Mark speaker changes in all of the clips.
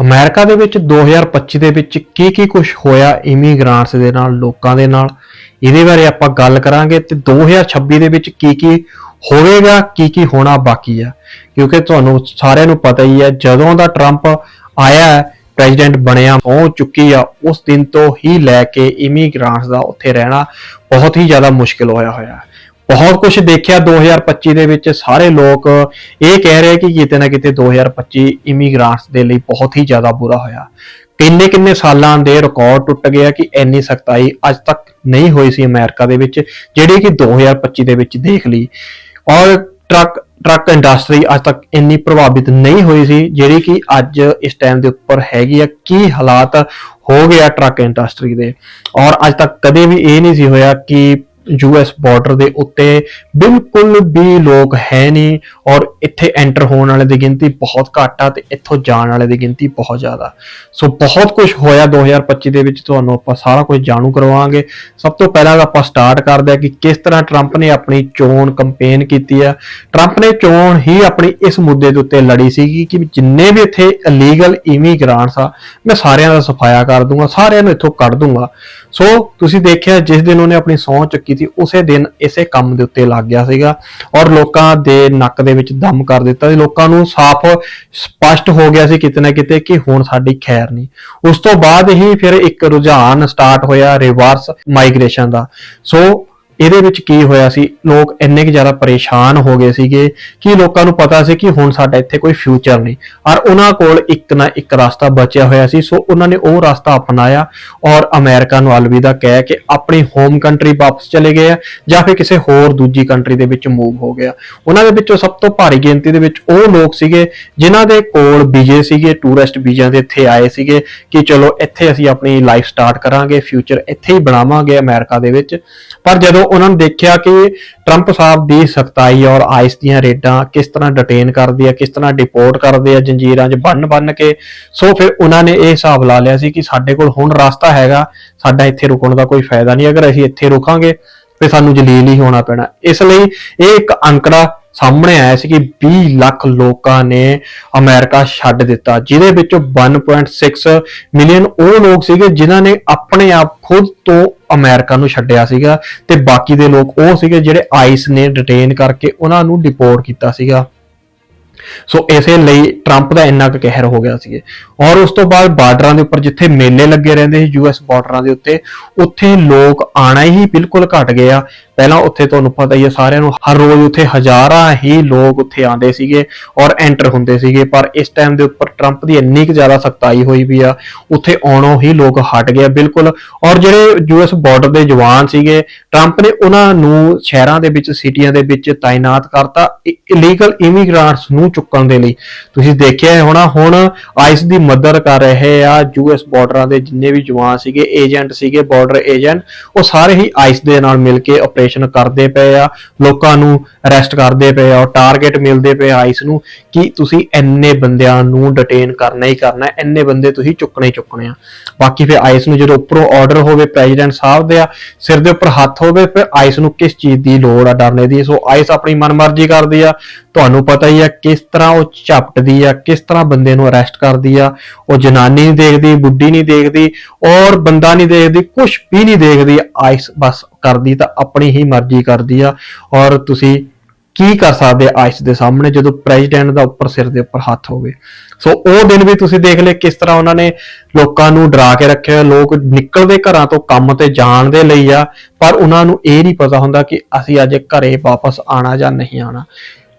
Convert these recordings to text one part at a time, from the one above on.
Speaker 1: America ਦੇ ਵਿੱਚ 2025 ਦੇ ਵਿੱਚ ਕੀ ਕੀ ਕੁਝ ਹੋਇਆ ਇਮੀਗ੍ਰਾਂਟਸ ਦੇ ਨਾਲ, ਲੋਕਾਂ ਦੇ ਨਾਲ? ਇਹਦੇ ਬਾਰੇ ਆਪਾਂ ਗੱਲ ਕਰਾਂਗੇ ਤੇ 2026 ਦੇ ਵਿੱਚ ਕੀ ਕੀ ਹੋਵੇਗਾ, ਕੀ ਕੀ ਹੋਣਾ ਬਾਕੀ ਆ। ਕਿਉਂਕਿ ਤੁਹਾਨੂੰ ਸਾਰਿਆਂ ਨੂੰ ਪਤਾ ਹੀ ਹੈ ਜਦੋਂ ਦਾ ਟਰੰਪ ਆਇਆ, ਪ੍ਰੈਜ਼ੀਡੈਂਟ ਬਣਿਆ ਹੋ ਚੁੱਕੀ ਆ, ਉਸ ਦਿਨ ਤੋਂ ਹੀ ਲੈ ਕੇ ਇਮੀਗ੍ਰਾਂਟਸ ਦਾ ਉੱਥੇ ਰਹਿਣਾ ਬਹੁਤ ਹੀ ਜ਼ਿਆਦਾ ਮੁਸ਼ਕਿਲ ਹੋਇਆ ਹੋਇਆ। ਹੈ ਬਹੁਤ ਕੁਝ ਦੇਖਿਆ 2025 ਦੇ ਵਿੱਚ। ਸਾਰੇ ਲੋਕ ਇਹ ਕਹਿ ਰਹੇ ਕਿ ਕਿਤੇ ਨਾ ਕਿਤੇ 2025 ਇਮੀਗ੍ਰਾਂਟਸ ਦੇ ਲਈ ਬਹੁਤ ਹੀ ਜ਼ਿਆਦਾ ਬੁਰਾ ਹੋਇਆ। ਕਿੰਨੇ ਕਿੰਨੇ ਸਾਲਾਂ ਦੇ ਰਿਕਾਰਡ ਟੁੱਟ ਗਿਆ ਕਿ ਇੰਨੀ ਸਖਤਾਈ ਅੱਜ ਤੱਕ ਨਹੀਂ ਹੋਈ ਸੀ ਅਮਰੀਕਾ ਦੇ ਵਿੱਚ, ਜਿਹੜੀ ਕਿ 2025 ਦੇ ਵਿੱਚ ਦੇਖ ਲਈ। ਔਰ ਟਰੱਕ ਟਰੱਕ ਇੰਡਸਟਰੀ ਅੱਜ ਤੱਕ ਇੰਨੀ ਪ੍ਰਭਾਵਿਤ ਨਹੀਂ ਹੋਈ ਸੀ, ਜਿਹੜੀ ਕਿ ਅੱਜ ਇਸ ਟਾਈਮ ਦੇ ਉੱਪਰ ਹੈਗੀ ਆ। ਕੀ ਹਾਲਾਤ ਹੋ ਗਿਆ ਟਰੱਕ ਇੰਡਸਟਰੀ ਦੇ? ਔਰ ਅੱਜ ਤੱਕ ਕਦੇ ਵੀ ਇਹ ਨਹੀਂ ਸੀ ਹੋਇਆ ਕਿ ਯੂਐਸ ਬਾਰਡਰ ਦੇ ਉੱਤੇ ਬਿਲਕੁਲ ਵੀ ਲੋਕ ਹੈ ਨਹੀਂ ਔਰ ਇੱਥੇ ਐਂਟਰ ਹੋਣ ਵਾਲੇ ਦੀ ਗਿਣਤੀ ਬਹੁਤ ਘੱਟ ਆ ਤੇ ਇੱਥੋਂ ਜਾਣ ਵਾਲੇ ਦੀ ਗਿਣਤੀ ਬਹੁਤ ਜ਼ਿਆਦਾ। ਸੋ ਬਹੁਤ ਕੁਝ ਹੋਇਆ 2025 ਦੇ ਵਿੱਚ, ਤੁਹਾਨੂੰ ਆਪਾਂ ਸਾਰਾ ਕੁਝ ਜਾਣੂ ਕਰਵਾਵਾਂਗੇ। ਸਭ ਤੋਂ ਪਹਿਲਾਂ ਤਾਂ ਆਪਾਂ ਸਟਾਰਟ ਕਰਦੇ ਆ ਕਿ ਕਿਸ ਤਰ੍ਹਾਂ ਟਰੰਪ ਨੇ ਆਪਣੀ ਚੋਣ ਕੰਪੇਨ ਕੀਤੀ ਆ। ਟਰੰਪ ਨੇ ਚੋਣ ਹੀ ਆਪਣੀ ਇਸ ਮੁੱਦੇ ਦੇ ਉੱਤੇ ਲੜੀ ਸੀਗੀ ਕਿ ਜਿੰਨੇ ਵੀ ਇੱਥੇ ਇਲੀਗਲ ਇਮੀਗ੍ਰਾਂਟਸ ਆ, ਮੈਂ ਸਾਰਿਆਂ ਦਾ ਸਫਾਇਆ ਕਰ ਦੂੰਗਾ, ਸਾਰਿਆਂ ਨੂੰ ਇੱਥੋਂ ਕੱਢ ਦੂੰਗਾ। ਸੋ ਤੁਸੀਂ ਦੇਖਿਆ ਜਿਸ ਦਿਨ ਉਹਨੇ ਆਪਣੀ ਸਹੁੰ ਚੱਕੀ ਸੀ, ਉਸੇ ਦਿਨ ਇਸੇ ਕੰਮ ਦੇ ਉੱਤੇ ਲੱਗ ਗਿਆ ਸੀਗਾ ਔਰ ਲੋਕਾਂ ਦੇ ਨੱਕ ਦੇ ਵਿੱਚ ਦਮ ਕਰ ਦਿੱਤਾ ਸੀ। ਲੋਕਾਂ ਨੂੰ ਸਾਫ਼ ਸਪਸ਼ਟ ਹੋ ਗਿਆ ਸੀ ਕਿਤੇ ਨਾ ਕਿਤੇ ਕਿ ਹੁਣ ਸਾਡੀ ਖੈਰ ਨਹੀਂ। ਉਸ ਤੋਂ ਬਾਅਦ ਹੀ ਫਿਰ ਇੱਕ ਰੁਝਾਨ ਸਟਾਰਟ ਹੋਇਆ ਰਿਵਰਸ ਮਾਈਗ੍ਰੇਸ਼ਨ ਦਾ। ਸੋ ਇਹਦੇ ਵਿੱਚ ਕੀ ਹੋਇਆ ਸੀ? ਲੋਕ ਇੰਨੇ ਕਿ ਜ਼ਿਆਦਾ ਪਰੇਸ਼ਾਨ ਹੋ ਗਏ ਸੀਗੇ ਕਿ ਲੋਕਾਂ ਨੂੰ ਪਤਾ ਸੀ ਕਿ ਹੁਣ ਸਾਡਾ ਇੱਥੇ ਕੋਈ ਫਿਊਚਰ ਨਹੀਂ। ਔਰ ਉਹਨਾਂ ਕੋਲ ਇੱਕ ਨਾ ਇੱਕ ਰਸਤਾ ਬਚਿਆ ਹੋਇਆ ਸੀ, ਸੋ ਉਹਨਾਂ ਨੇ ਉਹ ਰਸਤਾ ਅਪਣਾਇਆ ਔਰ ਅਮਰੀਕਾ ਨੂੰ ਅਲਵਿਦਾ ਕਹਿ ਕੇ ਆਪਣੀ ਹੋਮ ਕੰਟਰੀ ਵਾਪਸ ਚਲੇ ਗਏ ਆ ਜਾਂ ਫਿਰ ਕਿਸੇ ਹੋਰ ਦੂਜੀ ਕੰਟਰੀ ਦੇ ਵਿੱਚ ਮੂਵ ਹੋ ਗਿਆ। ਉਹਨਾਂ ਦੇ ਵਿੱਚੋਂ ਸਭ ਤੋਂ ਭਾਰੀ ਗਿਣਤੀ ਦੇ ਵਿੱਚ ਉਹ ਲੋਕ ਸੀਗੇ ਜਿਨ੍ਹਾਂ ਦੇ ਕੋਲ ਵੀਜ਼ੇ ਸੀਗੇ ਟੂਰਿਸਟ ਵੀਜ਼ਿਆਂ ਦੇ ਇੱਥੇ ਆਏ ਸੀਗੇ ਕਿ ਚਲੋ ਇੱਥੇ ਅਸੀਂ ਆਪਣੀ ਲਾਈਫ ਸਟਾਰਟ ਕਰਾਂਗੇ ਫਿਊਚਰ ਇੱਥੇ ਹੀ ਬਣਾਵਾਂਗੇ ਅਮਰੀਕਾ ਦੇ ਵਿੱਚ। ਪਰ ਜਦੋਂ ਉਹਨਾਂ ਨੇ ਦੇਖਿਆ ਕਿ ਟਰੰਪ ਸਾਹਿਬ ਦੀ ਸਖਤਾਈ ਔਰ ਆਈਸ ਦੀਆਂ ਰੇਡਾਂ ਕਿਸ ਤਰ੍ਹਾਂ ਡਿਟੇਨ ਕਰਦੇ ਆ, ਕਿਸ ਤਰ੍ਹਾਂ ਡਿਪੋਰਟ ਕਰਦੇ ਆ ਜੰਜੀਰਾਂ 'ਚ ਬੰਨ ਬੰਨ ਕੇ, ਸੋ ਫਿਰ ਉਹਨਾਂ ਨੇ ਇਹ ਹਿਸਾਬ ਲਾ ਲਿਆ ਸੀ ਕਿ ਸਾਡੇ ਕੋਲ ਹੁਣ ਰਸਤਾ ਹੈਗਾ, ਸਾਡਾ ਇੱਥੇ ਰੁਕਣ ਦਾ ਕੋਈ ਫਾਇਦਾ ਨਹੀਂ, ਅਗਰ ਅਸੀਂ ਇੱਥੇ ਰੁਕਾਂਗੇ ਫਿਰ ਸਾਨੂੰ ਜਲੀਲ ਹੀ ਹੋਣਾ ਪੈਣਾ। ਇਸ ਲਈ ਇਹ ਇੱਕ ਅੰਕੜਾ ਸਾਹਮਣੇ ਆਇਆ ਸੀ ਕਿ 20 ਲੱਖ ਲੋਕਾਂ ਨੇ ਅਮਰੀਕਾ ਛੱਡ ਦਿੱਤਾ, ਜਿਹਦੇ ਵਿੱਚੋਂ 1.6 ਮਿਲੀਅਨ ਉਹ ਲੋਕ ਸੀਗੇ ਜਿਨ੍ਹਾਂ ਨੇ ਆਪਣੇ ਆਪ ਖੁਦ ਤੋਂ ਅਮਰੀਕਾ ਨੂੰ ਛੱਡਿਆ ਸੀਗਾ ਤੇ ਬਾਕੀ ਦੇ ਲੋਕ ਉਹ ਸੀਗੇ ਜਿਹੜੇ ਆਈਸ ਨੇ ਡਿਟੇਨ ਕਰਕੇ ਉਹਨਾਂ ਨੂੰ ਡਿਪੋਰਟ ਕੀਤਾ ਸੀਗਾ। ਸੋ ਇਸੇ ਲਈ ਟਰੰਪ ਦਾ ਇੰਨਾ ਕੁ ਕਹਿਰ ਹੋ ਗਿਆ ਸੀ ਔਰ ਉਸ ਤੋਂ ਬਾਅਦ ਬਾਰਡਰਾਂ ਦੇ ਉੱਪਰ ਜਿੱਥੇ ਮੇਲੇ ਲੱਗੇ ਰਹਿੰਦੇ ਸੀ ਯੂਐਸ ਬਾਰਡਰਾਂ ਦੇ ਉੱਤੇ, ਉੱਥੇ ਲੋਕ ਆਣਾ ਹੀ ਬਿਲਕੁਲ ਘਟ ਆ। ਪਹਿਲਾਂ ਉੱਥੇ ਤੁਹਾਨੂੰ ਪਤਾ ਹੀ ਹੈ ਸਾਰਿਆਂ ਨੂੰ ਹਰ ਰੋਜ਼ ਉੱਥੇ ਹਜ਼ਾਰਾਂ ਹੀ ਲੋਕ ਉੱਥੇ ਆਉਂਦੇ ਸੀਗੇ ਔਰ ਐਂਟਰ ਹੁੰਦੇ ਸੀਗੇ। ਪਰ ਇਸ ਟਾਈਮ ਦੇ ਉੱਪਰ ਟਰੰਪ ਦੀ ਇੰਨੀ ਕੁ ਜ਼ਿਆਦਾ ਸਖਤਾਈ ਹੋਈ ਵੀ ਆ, ਉੱਥੇ ਆਉਣੋਂ ਹੀ ਲੋਕ ਹਟ ਗਏ ਬਿਲਕੁਲ। ਔਰ ਜਿਹੜੇ ਯੂਐਸ ਬਾਰਡਰ ਦੇ ਜਵਾਨ ਸੀਗੇ ਟਰੰਪ ਨੇ ਉਹਨਾਂ ਨੂੰ ਸ਼ਹਿਰਾਂ ਦੇ ਵਿੱਚ, ਸਿਟੀਆਂ ਦੇ ਵਿੱਚ ਤਾਇਨਾਤ ਕਰਤਾ। ਇਲੀਗਲ ਇਮੀਗ੍ਰਾਂਟਸ ਨੂੰ ਚੁੱਕਣ ਦੇ ਲਈ। ਤੁਸੀਂ ਦੇਖਿਆ ਹੋਣਾ, ਹੁਣ ਆਈਸ ਦੀ ਮਦਦ ਕਰ ਰਹੇ ਆ ਯੂਐਸ ਬਾਰਡਰਾਂ ਦੇ ਜਿੰਨੇ ਵੀ ਜਵਾਨ ਸੀਗੇ ਏਜੰਟ ਸੀਗੇ ਬਾਰਡਰ ਏਜੰਟ ਉਹ ਸਾਰੇ ਹੀ ਆਈਸ ਦੇ ਨਾਲ ਮਿਲ ਕੇ ਆਪਰੇਸ਼ਨ ਕਰਦੇ ਪਏ ਆ। ਲੋਕਾਂ ਨੂੰ ਅਰੈਸਟ ਕਰਦੇ ਪਏ ਆ ਟਾਰਗੇਟ ਮਿਲਦੇ ਪਏ ਆਈਸ ਨੂੰ ਕਿ ਤੁਸੀਂ ਇੰਨੇ ਬੰਦਿਆਂ ਨੂੰ ਡਿਟੇਨ ਕਰਨਾ ਹੀ ਕਰਨਾ ਹੈ ਇੰਨੇ ਬੰਦੇ ਤੁਸੀਂ ਚੁੱਕਣੇ ਹੀ ਚੁੱਕਣੇ ਆ। ਬਾਕੀ ਫਿਰ ਆਈਸ ਨੂੰ ਜਦੋਂ ਉੱਪਰੋਂ ਆਰਡਰ ਹੋਵੇ ਪ੍ਰੈਜ਼ੀਡੈਂਟ ਸਾਹਿਬ ਦੇ ਆ, ਸਿਰ ਦੇ ਉੱਪਰ ਹੱਥ ਹੋਵੇ, ਫਿਰ ਆਈਸ ਨੂੰ ਕਿਸ ਚੀਜ਼ ਦੀ ਲੋੜ ਆ ਡਰਨੇ ਦੀ? ਸੋ ਆਈਸ ਆਪਣੀ ਮਨਮਰਜ਼ੀ ਕਰਦੀ ਆ। ਤੁਹਾਨੂੰ ਪਤਾ ਹੀ ਆ ਕਿਸ ਤਰ੍ਹਾਂ ਉਹ ਝਪਟਦੀ ਆ, ਕਿਸ ਤਰ੍ਹਾਂ ਬੰਦੇ ਨੂੰ ਅਰੈਸਟ ਕਰਦੀ ਆ, ਉਹ ਜਨਾਨੀ ਨਹੀਂ ਦੇਖਦੀ, ਬੁੱਢੀ ਨਹੀਂ ਦੇਖਦੀ, ਔਰ ਬੰਦਾ ਨਹੀਂ ਦੇਖਦੀ ਕੁਝ ਵੀ ਨਹੀਂ ਦੇਖਦੀ ਆਈਸ ਬਸ ਕਰਦੀ ਤਾਂ ਆਪਣੀ ਹੀ ਮਰਜ਼ੀ ਕਰਦੀ ਆ। ਔਰ ਤੁਸੀਂ ਕੀ ਕਰ ਸਕਦੇ ਆਇਸ ਦੇ ਸਾਹਮਣੇ ਜਦੋਂ ਪ੍ਰੈਜ਼ੀਡੈਂਟ ਦਾ ਉੱਪਰ ਸਿਰ ਦੇ ਉੱਪਰ ਹੱਥ ਹੋਵੇ? ਸੋ ਉਹ ਦਿਨ ਵੀ ਤੁਸੀਂ ਦੇਖ ਲਏ ਕਿਸ ਤਰ੍ਹਾਂ ਉਹਨਾਂ ਨੇ ਲੋਕਾਂ ਨੂੰ ਡਰਾ ਕੇ ਰੱਖਿਆ, ਲੋਕ ਨਿਕਲਦੇ ਘਰਾਂ ਤੋਂ ਕੰਮ ਤੇ ਜਾਣ ਦੇ ਲਈ ਆ, ਪਰ ਉਹਨਾਂ ਨੂੰ ਇਹ ਨਹੀਂ ਪਤਾ ਹੁੰਦਾ ਕਿ ਅਸੀਂ ਅੱਜ ਘਰੇ ਵਾਪਸ ਆਣਾ ਜਾਂ ਨਹੀਂ ਆਣਾ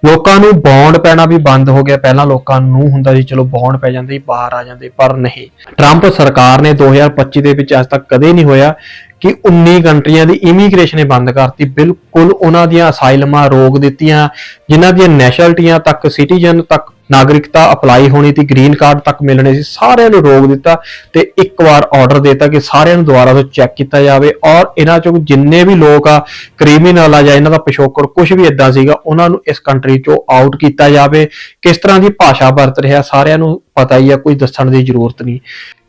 Speaker 1: ਲੋਕਾਂ ਨੂੰ ਬੌਂਡ ਪੈਣਾ ਵੀ ਬੰਦ ਹੋ ਗਿਆ। ਪਹਿਲਾਂ ਲੋਕਾਂ ਨੂੰ ਹੁੰਦਾ ਸੀ, ਚਲੋ ਬੌਂਡ ਪੈ ਜਾਂਦੇ, ਬਾਹਰ ਆ ਜਾਂਦੇ, ਪਰ ਨਹੀਂ। ਟਰੰਪ ਸਰਕਾਰ ਨੇ 2025 ਦੇ ਵਿੱਚ ਅੱਜ ਤੱਕ ਕਦੇ ਨਹੀਂ ਹੋਇਆ ਕਿ 19 ਕੰਟਰੀਆਂ ਦੀ ਇਮੀਗ੍ਰੇਸ਼ਨ ਇਹ ਬੰਦ ਕਰਤੀ। ਬਿਲਕੁਲ ਉਹਨਾਂ ਦੀਆਂ ਅਸਾਈਲਮਾਂ ਰੋਕ ਦਿੱਤੀਆਂ, ਜਿਨ੍ਹਾਂ ਦੀਆਂ ਨੈਸ਼ਨਲਟੀਆਂ ਤੱਕ ਸਿਟੀਜ਼ਨ ਤੱਕ ਨਾਗਰਿਕਤਾ ਅਪਲਾਈ ਹੋਣੀ ਤੇ ਗ੍ਰੀਨ ਕਾਰਡ ਤੱਕ ਮਿਲਣੇ ਸੀ, ਸਾਰਿਆਂ ਨੂੰ ਰੋਕ ਦਿੱਤਾ ਤੇ ਇੱਕ ਵਾਰ ਆਰਡਰ ਦਿੱਤਾ ਕਿ ਸਾਰਿਆਂ ਨੂੰ ਦੁਬਾਰਾ ਤੋਂ ਚੈੱਕ ਕੀਤਾ ਜਾਵੇ ਔਰ ਇਹਨਾਂ ਚੋਂ ਜਿੰਨੇ ਵੀ ਲੋਕ ਆ ਕ੍ਰਿਮੀਨਲ ਆ ਜਾਂ ਇਹਨਾਂ ਦਾ ਪਿਛੋਕੜ ਕੁਝ ਵੀ ਇਦਾਂ ਸੀਗਾ, ਉਹਨਾਂ ਨੂੰ ਇਸ ਕੰਟਰੀ ਚੋਂ ਆਊਟ ਕੀਤਾ ਜਾਵੇ। ਕਿਸ ਤਰ੍ਹਾਂ ਦੀ ਭਾਸ਼ਾ ਵਰਤ ਰਿਹਾ, ਸਾਰਿਆਂ ਨੂੰ ਪਤਾ ਹੀ ਆ, ਕੋਈ ਦੱਸਣ ਦੀ ਜ਼ਰੂਰਤ ਨਹੀਂ।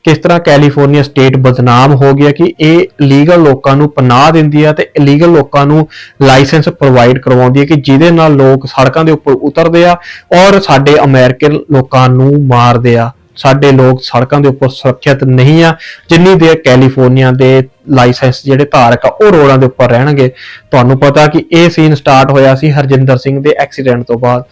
Speaker 1: ਕਿਸ ਤਰ੍ਹਾਂ ਕੈਲੀਫੋਰਨੀਆ ਸਟੇਟ ਬਦਨਾਮ ਹੋ ਗਿਆ ਕਿ ਇਹ ਲੀਗਲ ਲੋਕਾਂ ਨੂੰ ਪਨਾਹ ਦਿੰਦੀ ਆ ਤੇ ਇਲੀਗਲ ਲੋਕਾਂ ਨੂੰ ਲਾਇਸੈਂਸ ਪ੍ਰੋਵਾਈਡ ਕਰਵਾਉਂਦੀ ਹੈ ਕਿ ਜਿਹਦੇ ਨਾਲ ਲੋਕ ਸੜਕਾਂ ਦੇ ਉੱਪਰ ਉਤਰਦੇ ਆ ਔਰ ਸਾਡੇ ਅਮਰੀਕਨ ਲੋਕਾਂ ਨੂੰ ਮਾਰਦੇ ਆ। ਸਾਡੇ ਲੋਕ ਸੜਕਾਂ ਦੇ ਉੱਪਰ ਸੁਰੱਖਿਅਤ ਨਹੀਂ ਆ। ਜਿੰਨੀ ਦੇਰ ਕੈਲੀਫੋਰਨੀਆ ਦੇ ਲਾਇਸੈਂਸ ਜਿਹੜੇ ਧਾਰਕ ਆ, ਉਹ ਰੋਡਾਂ ਦੇ ਉੱਪਰ ਰਹਿਣਗੇ। ਤੁਹਾਨੂੰ ਪਤਾ ਕਿ ਇਹ ਸੀਨ ਸਟਾਰਟ ਹੋਇਆ ਸੀ ਹਰਜਿੰਦਰ ਸਿੰਘ ਦੇ ਐਕਸੀਡੈਂਟ ਤੋਂ ਬਾਅਦ।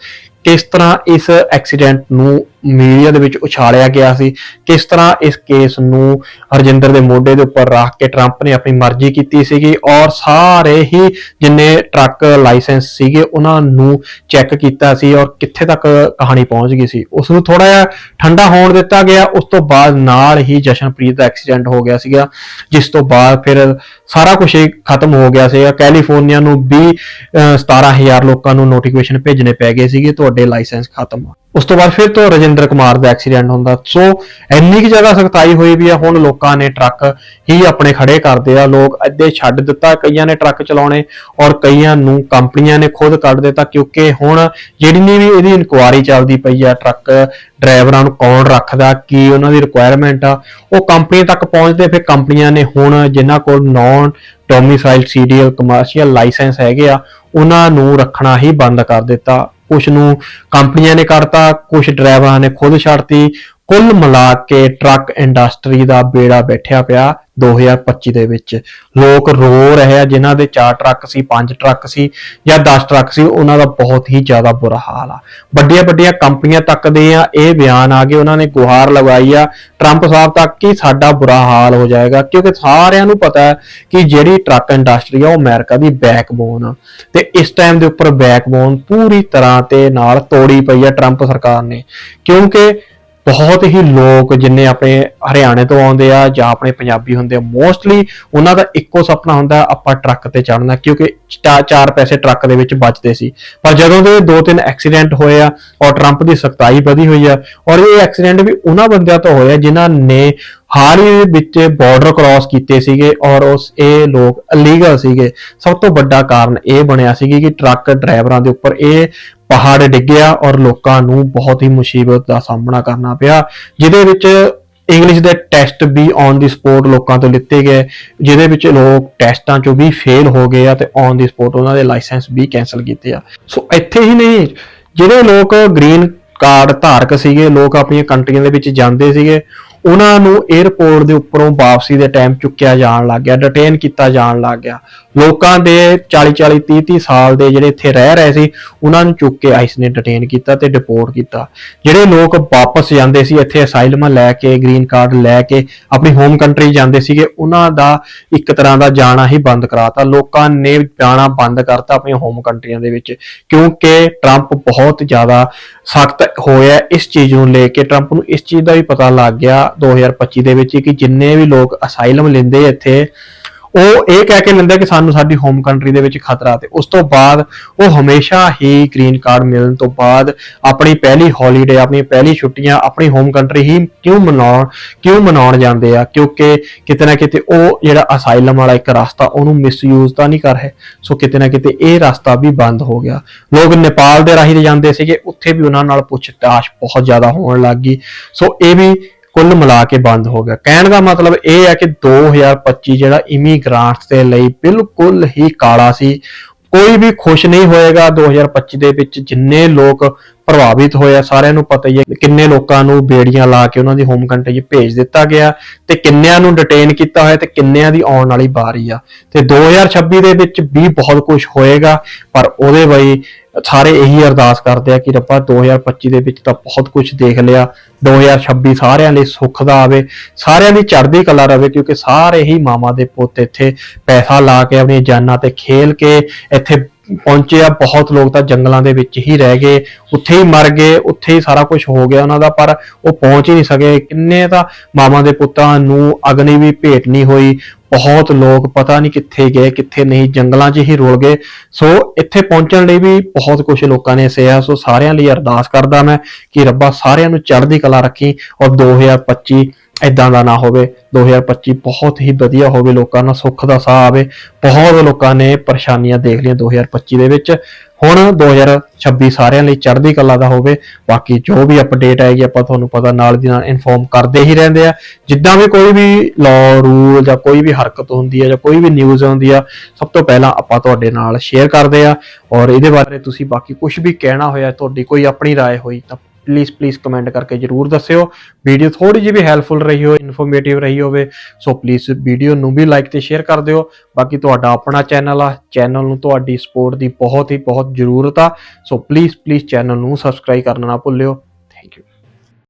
Speaker 1: ਕਿਸ ਤਰ੍ਹਾਂ ਇਸ ਐਕਸੀਡੈਂਟ ਨੂੰ ਮੀਡੀਆ ਦੇ ਵਿੱਚ ਉਛਾਲਿਆ ਗਿਆ ਸੀ। ਕਿਸ ਤਰ੍ਹਾਂ ਇਸ ਕੇਸ ਨੂੰ ਹਰਜਿੰਦਰ ਦੇ ਮੋਢੇ ਦੇ ਉੱਪਰ ਰੱਖ ਕੇ ਟਰੰਪ ਨੇ ਆਪਣੀ ਮਰਜ਼ੀ ਕੀਤੀ ਸੀਗੀ ਔਰ ਸਾਰੇ ਹੀ ਜਿੰਨੇ ਟਰੱਕ ਲਾਇਸੈਂਸ ਸੀਗੇ ਉਹਨਾਂ ਨੂੰ ਚੈੱਕ ਕੀਤਾ ਸੀ ਔਰ ਕਿੱਥੇ ਤੱਕ ਕਹਾਣੀ ਪਹੁੰਚ ਗਈ ਸੀ। ਉਸ ਨੂੰ ਥੋੜਾ ਜਿਹਾ ਠੰਡਾ ਹੋਣ ਦਿੱਤਾ ਗਿਆ। ਉਸ ਤੋਂ ਬਾਅਦ ਨਾਲ ਹੀ ਜਸ਼ਨਪ੍ਰੀਤ ਦਾ ਐਕਸੀਡੈਂਟ ਹੋ ਗਿਆ ਸੀਗਾ ਜਿਸ ਤੋਂ ਬਾਅਦ ਫਿਰ ਸਾਰਾ ਕੁਝ ਹੀ ਖਤਮ ਹੋ ਗਿਆ ਸੀਗਾ। ਕੈਲੀਫੋਰਨੀਆ ਨੂੰ ਵੀ ਅਹ, 17000 ਲੋਕਾਂ ਨੂੰ ਨੋਟੀਫਿਕੇਸ਼ਨ ਭੇਜਣੇ ਪੈ ਗਏ ਸੀਗੇ। ਤੁਹਾਡੇ ਲਾਇਸੈਂਸ ਖਤਮ ਉਸ ਤੋਂ ਬਾਅਦ ਫਿਰ ਤੋਂ ਰਜਿੰਦਰ ਕੁਮਾਰ ਦਾ ਐਕਸੀਡੈਂਟ ਹੁੰਦਾ। ਸੋ ਇੰਨੀ ਕਿ ਜ਼ਿਆਦਾ ਸਖਤਾਈ ਹੋਈ ਵੀ ਆ, ਹੁਣ ਲੋਕਾਂ ਨੇ ਟਰੱਕ ਹੀ ਆਪਣੇ ਖੜੇ ਕਰਦੇ ਆ ਲੋਕ ਅੱਧੇ ਛੱਡ ਦਿੱਤਾ, ਕਈਆਂ ਨੇ ਟਰੱਕ ਚਲਾਉਣੇ ਔਰ ਕਈਆਂ ਨੂੰ ਕੰਪਨੀਆਂ ਨੇ ਖੁਦ ਕੱਢ ਦਿੱਤਾ, ਕਿਉਂਕਿ ਹੁਣ ਜਿਹੜੀ ਵੀ ਇਹਦੀ ਇਨਕੁਆਰੀ ਚੱਲਦੀ ਪਈ ਆ, ਟਰੱਕ ਡਰਾਈਵਰਾਂ ਨੂੰ ਕੌਣ ਰੱਖਦਾ, ਕੀ ਉਹਨਾਂ ਦੀ ਰਿਕੁਆਇਰਮੈਂਟ ਆ, ਉਹ ਕੰਪਨੀ ਤੱਕ ਪਹੁੰਚਦੇ ਫਿਰ ਕੰਪਨੀਆਂ ਨੇ ਹੁਣ ਜਿਨ੍ਹਾਂ ਕੋਲ non domicile CDL commercial licence ਹੈਗੇ ਆ, ਉਹਨਾਂ ਨੂੰ ਰੱਖਣਾ ਹੀ ਬੰਦ ਕਰ ਦਿੱਤਾ। ਕੁਝ ਨੂੰ ਕੰਪਨੀਆਂ ਨੇ ਕੱਢਤਾ ਕੁਝ ਡਰਾਈਵਰਾਂ ਨੇ ਖੁਦ ਛੱਡਤੀ। ਕੁੱਲ ਮਿਲਾ ਕੇ ਟਰੱਕ ਇੰਡਸਟਰੀ ਦਾ ਬੇੜਾ ਬੈਠਿਆ ਪਿਆ। 2025 ਦੇ ਵਿੱਚ। ਲੋਕ ਰੋ ਰਹੇ ਆ, ਜਿਨ੍ਹਾਂ ਦੇ 4 ਟਰੱਕ ਸੀ 5 ਟਰੱਕ ਸੀ ਜਾਂ 10 ਟਰੱਕ ਸੀ, ਉਹਨਾਂ ਦਾ ਬਹੁਤ ਹੀ ਜ਼ਿਆਦਾ ਬੁਰਾ ਹਾਲ ਆ। ਵੱਡੀਆਂ ਵੱਡੀਆਂ ਕੰਪਨੀਆਂ ਤੱਕ ਦੇ ਆ, ਇਹ ਬਿਆਨ ਆ ਗਏ, ਉਹਨਾਂ ਨੇ ਗੁਹਾਰ ਲਗਾਈ ਆ, ਟਰੰਪ ਸਾਹਿਬ ਤੱਕ ਕਿ ਸਾਡਾ ਬੁਰਾ ਹਾਲ ਹੋ ਜਾਏਗਾ, ਕਿਉਂਕਿ ਸਾਰਿਆਂ ਨੂੰ ਪਤਾ ਹੈ ਕਿ ਜਿਹੜੀ ਟਰੱਕ ਇੰਡਸਟਰੀ ਆ, ਉਹ ਅਮਰੀਕਾ ਦੀ ਬੈਕਬੋਨ ਆ। ਤੇ ਇਸ ਟਾਈਮ ਦੇ ਉੱਪਰ ਬੈਕਬੋਨ ਪੂਰੀ ਤਰ੍ਹਾਂ ਤੇ ਨਾਲ ਤੋੜੀ ਪਈ ਆ ਟਰੰਪ ਸਰਕਾਰ ਨੇ। ਕਿਉਂਕਿ ਬਹੁਤ ਹੀ ਲੋਕ ਜਿੰਨੇ ਆਪਣੇ ਹਰਿਆਣੇ ਤੋਂ ਆਉਂਦੇ ਆ ਜਾਂ ਆਪਣੇ ਪੰਜਾਬੀ ਹੁੰਦੇ ਆ ਮੋਸਟਲੀ ਉਹਨਾਂ ਦਾ ਇੱਕੋ ਸੁਪਨਾ ਹੁੰਦਾ ਆਪਾਂ ਟਰੱਕ ਤੇ ਚੜ੍ਹਨਾ, ਕਿਉਂਕਿ ਚਾਰ ਪੈਸੇ ਟਰੱਕ ਦੇ ਵਿੱਚ ਬਚਦੇ ਸੀ। ਪਰ ਜਦੋਂ ਦੇ ਦੋ ਤਿੰਨ ਐਕਸੀਡੈਂਟ ਹੋਏ ਆ ਔਰ ਟਰੰਪ ਦੀ ਸਖਤਾਈ ਵਧੀ ਹੋਈ ਆ ਔਰ ਇਹ ਐਕਸੀਡੈਂਟ ਵੀ ਉਹਨਾਂ ਬੰਦਿਆਂ ਤੋਂ ਹੋਇਆ ਜਿਨ੍ਹਾਂ ਨੇ ਹਾਲ ਹੀ ਵਿੱਚ ਬਾਰਡਰ ਕ੍ਰਾਸ ਕੀਤੇ ਸੀਗੇ ਔਰ ਉਸ ਇਹ ਲੋਕ ਇਲੀਗਲ ਸੀਗੇ। ਸਭ ਤੋਂ ਵੱਡਾ ਕਾਰਨ ਇਹ ਬਣਿਆ ਸੀ ਕਿ ਟਰੱਕ ਡਰਾਈਵਰਾਂ ਦੇ ਉੱਪਰ ਇਹ ਪਹਾੜ ਡਿੱਗਿਆ ਔਰ ਲੋਕਾਂ ਨੂੰ ਬਹੁਤ ਹੀ ਮੁਸੀਬਤ ਦਾ ਸਾਹਮਣਾ ਕਰਨਾ ਪਿਆ, ਜਿਹਦੇ ਵਿੱਚ ਇੰਗਲਿਸ਼ ਦੇ ਟੈਸਟ ਵੀ ਔਨ ਦੀ ਸਪੋਰਟ ਲੋਕਾਂ ਤੋਂ ਲਿੱਤੇ ਗਏ, ਜਿਹਦੇ ਵਿੱਚ ਲੋਕ ਟੈਸਟਾਂ ਚੋਂ ਵੀ ਫੇਲ ਹੋ ਗਏ ਆ ਤੇ ਔਨ ਦੀ ਸਪੋਰਟ ਉਹਨਾਂ ਦੇ ਲਾਇਸੈਂਸ ਵੀ ਕੈਨਸਲ ਕੀਤੇ ਆ। ਸੋ ਇੱਥੇ ਹੀ ਨਹੀਂ ਜਿਹੜੇ ਲੋਕ ਗ੍ਰੀਨ ਕਾਰਡ ਧਾਰਕ ਸੀਗੇ, ਲੋਕ ਆਪਣੀਆਂ ਕੰਟਰੀਆਂ ਦੇ ਵਿੱਚ ਜਾਂਦੇ ਸੀਗੇ ਉਹਨਾਂ ਨੂੰ 에ਅਰਪੋਰਟ ਦੇ ਉੱਪਰੋਂ ਵਾਪਸੀ ਦੇ ਟਾਈਮ ਚੁੱਕਿਆ ਜਾਣ ਲੱਗ ਗਿਆ ਡਿਟੇਨ ਕੀਤਾ ਜਾਣ ਲੱਗ ਗਿਆ। ਲੋਕਾਂ ਦੇ 40 40 30 30 ਸਾਲ ਦੇ ਜਿਹੜੇ ਇੱਥੇ ਰਹਿ ਰਹੇ ਸੀ, ਉਹਨਾਂ ਨੂੰ ਚੁੱਕ ਕੇ ਆਈਸ ਨੇ ਡਿਟੇਨ ਕੀਤਾ ਤੇ ਡਿਪੋਰਟ ਕੀਤਾ। ਜਿਹੜੇ ਲੋਕ ਵਾਪਸ ਜਾਂਦੇ ਸੀ, ਇੱਥੇ ਅਸਾਈਲਮ ਲੈ ਕੇ ਗ੍ਰੀਨ ਕਾਰਡ ਲੈ ਕੇ, ਆਪਣੀ ਹੋਮ ਕੰਟਰੀ ਜਾਂਦੇ ਸੀਗੇ, ਉਹਨਾਂ ਦਾ ਇੱਕ ਤਰ੍ਹਾਂ ਦਾ ਜਾਣਾ ਹੀ ਬੰਦ ਕਰਾਤਾ। ਲੋਕਾਂ ਨੇ ਜਾਣਾ ਬੰਦ ਕਰਤਾ ਆਪਣੀਆਂ ਹੋਮ ਕੰਟਰੀਆਂ ਦੇ ਵਿੱਚ, ਕਿਉਂਕਿ ਟਰੰਪ ਬਹੁਤ ਜ਼ਿਆਦਾ ਸਖਤ ਹੋਇਆ ਇਸ ਚੀਜ਼ ਨੂੰ ਲੈ ਕੇ ਟਰੰਪ ਨੂੰ ਇਸ ਚੀਜ਼ ਦਾ ਵੀ ਪਤਾ ਲੱਗ ਗਿਆ। 2025 ਦੇ ਵਿੱਚ ਕਿ ਜਿੰਨੇ ਵੀ ਲੋਕ ਅਸਾਈਲਮ ਲੈਂਦੇ ਇੱਥੇ ਉਹ ਇਹ ਕਹਿ ਕੇ ਲੈਂਦੇ ਕਿ ਸਾਨੂੰ ਸਾਡੀ ਹੋਮ ਕੰਟਰੀ ਦੇ ਵਿੱਚ ਖਤਰਾ ਤੇ ਉਸ ਤੋਂ ਬਾਅਦ ਉਹ ਹਮੇਸ਼ਾ ਹੀ ਗ੍ਰੀਨ ਕਾਰਡ ਮਿਲਣ ਤੋਂ ਬਾਅਦ ਆਪਣੀ ਪਹਿਲੀ ਹੌਲੀਡੇ ਆਪਣੀ ਪਹਿਲੀ ਛੁੱਟੀਆਂ, ਆਪਣੀ ਹੋਮ ਕੰਟਰੀ ਹੀ ਕਿਉਂ ਮਨਾਉਣ ਕਿਉਂ ਮਨਾਉਣ ਜਾਂਦੇ ਆ? ਕਿਉਂਕਿ ਕਿਤੇ ਨਾ ਕਿਤੇ ਉਹ ਜਿਹੜਾ ਅਸਾਈਲਮ ਵਾਲਾ ਇੱਕ ਰਸਤਾ, ਉਹਨੂੰ ਮਿਸਯੂਜ਼ ਤਾਂ ਨਹੀਂ ਕਰ ਰਹੇ। ਸੋ ਕਿਤੇ ਨਾ ਕਿਤੇ ਇਹ ਰਸਤਾ ਵੀ ਬੰਦ ਹੋ ਗਿਆ। ਲੋਕ ਨੇਪਾਲ ਦੇ ਰਾਹੀਂ ਜਾਂਦੇ ਸੀਗੇ, ਉੱਥੇ ਵੀ ਉਹਨਾਂ ਨਾਲ ਪੁੱਛਤਾਛ ਬਹੁਤ ਜ਼ਿਆਦਾ ਹੋਣ ਲੱਗ ਗਈ। ਸੋ ਇਹ ਵੀ ਕੁੱਲ ਮਿਲਾ ਕੇ ਬੰਦ ਹੋ ਗਿਆ। ਕਹਿਣ ਦਾ ਮਤਲਬ ਇਹ ਹੈ ਕਿ 2025 ਜਿਹੜਾ ਇਮੀਗ੍ਰਾਂਟਸ ਦੇ ਲਈ ਬਿਲਕੁਲ ਹੀ ਕਾਲਾ ਸੀ। ਕੋਈ ਵੀ ਖੁਸ਼ ਨਹੀਂ ਹੋਏਗਾ 2025 ਦੇ ਵਿੱਚ। ਜਿੰਨੇ ਲੋਕ ਪ੍ਰਭਾਵਿਤ ਹੋਇਆ। ਸਾਰਿਆਂ ਨੂੰ ਪਤਾ ਹੀ ਹੈ ਕਿੰਨੇ ਲੋਕਾਂ ਨੂੰ ਬੇੜੀਆਂ ਲਾ ਕੇ ਉਹਨਾਂ ਦੀ ਹੋਮ ਕੰਟਰੀ 'ਚ ਭੇਜ ਦਿੱਤਾ ਗਿਆ ਤੇ ਕਿੰਨਿਆਂ ਨੂੰ ਡਿਟੇਨ ਕੀਤਾ ਹੋਇਆ ਤੇ ਕਿੰਨਿਆਂ ਦੀ ਆਉਣ ਵਾਲੀ ਬਾਰੀ ਆ। ਤੇ 2026 ਦੇ ਵਿੱਚ ਵੀ ਬਹੁਤ ਕੁਝ ਹੋਏਗਾ, ਪਰ ਉਹਦੇ ਲਈ ਸਾਰੇ ਇਹੀ ਅਰਦਾਸ ਕਰਦੇ ਆ ਕਿ ਰੱਬਾ 2025 ਦੇ ਵਿੱਚ ਤਾਂ ਬਹੁਤ ਕੁਝ ਦੇਖ ਲਿਆ। 2026 ਸਾਰਿਆਂ ਲਈ ਸੁੱਖ ਦਾ ਆਵੇ, ਸਾਰਿਆਂ ਦੀ ਚੜ੍ਹਦੀ ਕਲਾ ਰਵੇ, ਕਿਉਂਕਿ ਸਾਰੇ ਹੀ ਮਾਮਾ ਦੇ ਪੁੱਤ ਇੱਥੇ ਪੈਸਾ ਲਾ ਕੇ ਆਪਣੀਆਂ ਜਾਨਾਂ ਤੇ ਖੇਲ ਕੇ ਇੱਥੇ ਪਹੁੰਚੇ ਆ, ਬਹੁਤ ਲੋਕ ਤਾਂ ਜੰਗਲਾਂ ਦੇ ਵਿੱਚ ਹੀ ਰਹਿ ਗਏ, ਉੱਥੇ ਹੀ ਮਰ ਗਏ, ਉੱਥੇ ਹੀ ਸਾਰਾ ਕੁਝ ਹੋ ਗਿਆ ਉਹਨਾਂ ਦਾ, ਪਰ ਉਹ ਪਹੁੰਚ ਹੀ ਨਹੀਂ ਸਕੇ। ਕਿੰਨੇ ਤਾਂ ਮਾਮਾ ਦੇ ਪੁੱਤਾਂ ਨੂੰ ਅਗਨੀ ਵੀ ਭੇਟ ਨਹੀਂ ਹੋਈ, ਬਹੁਤ ਲੋਕ ਪਤਾ ਨਹੀਂ ਕਿੱਥੇ ਗਏ, ਕਿੱਥੇ ਨਹੀਂ, ਜੰਗਲਾਂ 'ਚ ਹੀ ਰੁਲ ਗਏ। ਸੋ ਇੱਥੇ ਪਹੁੰਚਣ ਲਈ ਵੀ ਬਹੁਤ ਕੁਝ ਲੋਕਾਂ ਨੇ ਸਿਆ। ਸੋ ਸਾਰਿਆਂ ਲਈ ਅਰਦਾਸ ਕਰਦਾ ਮੈਂ ਕਿ ਰੱਬਾ ਸਾਰਿਆਂ ਨੂੰ ਚੜ੍ਹਦੀ ਕਲਾ ਰੱਖੀ ਔਰ 2025 ਇਦਾਂ ਦਾ ਨਾ ਹੋਵੇ 2025 ਬਹੁਤ ਹੀ ਵਧੀਆ ਹੋਵੇ ਲੋਕਾਂ ਨੂੰ ਸੁੱਖ ਦਾ ਸਾਹ ਆਵੇ ਬਹੁਤ ਲੋਕਾਂ ਨੇ ਪਰੇਸ਼ਾਨੀਆਂ ਦੇਖ ਲਈਆਂ 2025 ਦੇ ਵਿੱਚ ਹੁਣ 2026 ਸਾਰਿਆਂ ਲਈ ਚੜ੍ਹਦੀ ਕਲਾ ਦਾ ਹੋਵੇ ਬਾਕੀ ਜੋ ਵੀ ਅਪਡੇਟ ਆਏਗੀ ਆਪਾਂ ਤੁਹਾਨੂੰ ਪਤਾ ਨਾਲ ਦੀ ਨਾਲ ਇਨਫੋਰਮ ਕਰਦੇ ਹੀ ਰਹਿੰਦੇ ਆ ਜਿੱਦਾਂ ਵੀ ਕੋਈ ਵੀ ਲਾਅ ਰੂਲ ਜਾਂ ਕੋਈ ਵੀ ਹਰਕਤ ਹੁੰਦੀ ਹੈ ਜਾਂ ਕੋਈ ਵੀ ਨਿਊਜ਼ ਆਉਂਦੀ ਆ ਸਭ ਤੋਂ ਪਹਿਲਾਂ ਆਪਾਂ ਤੁਹਾਡੇ ਨਾਲ ਸ਼ੇਅਰ ਕਰਦੇ ਆ ਔਰ ਇਹਦੇ ਬਾਰੇ ਤੁਸੀਂ ਬਾਕੀ ਕੁਝ ਵੀ ਕਹਿਣਾ ਹੋਇਆ ਤੁਹਾਡੀ ਕੋਈ ਆਪਣੀ رائے ਹੋਈ ਤਾਂ ਪਲੀਜ਼ ਪਲੀਜ਼ ਕਮੈਂਟ ਕਰਕੇ ਜਰੂਰ ਦੱਸਿਓ। ਵੀਡੀਓ ਥੋੜੀ ਜਿਹੀ ਵੀ ਹੈਲਪਫੁਲ ਰਹੀ ਹੋਵੇ ਇਨਫੋਰਮੇਟਿਵ ਰਹੀ ਹੋਵੇ ਸੋ ਪਲੀਜ਼ ਵੀਡੀਓ ਨੂੰ ਵੀ ਲਾਈਕ ਤੇ ਸ਼ੇਅਰ ਕਰ ਦਿਓ। ਬਾਕੀ ਤੁਹਾਡਾ ਆਪਣਾ ਚੈਨਲ ਆ ਚੈਨਲ ਨੂੰ ਤੁਹਾਡੀ ਸਪੋਰਟ ਦੀ ਬਹੁਤ ਹੀ ਬਹੁਤ ਜ਼ਰੂਰਤ ਆ ਸੋ ਪਲੀਜ਼ ਪਲੀਜ਼ ਚੈਨਲ ਨੂੰ ਸਬਸਕ੍ਰਾਈਬ ਕਰਨਾ ਨਾ ਭੁੱਲਿਓ।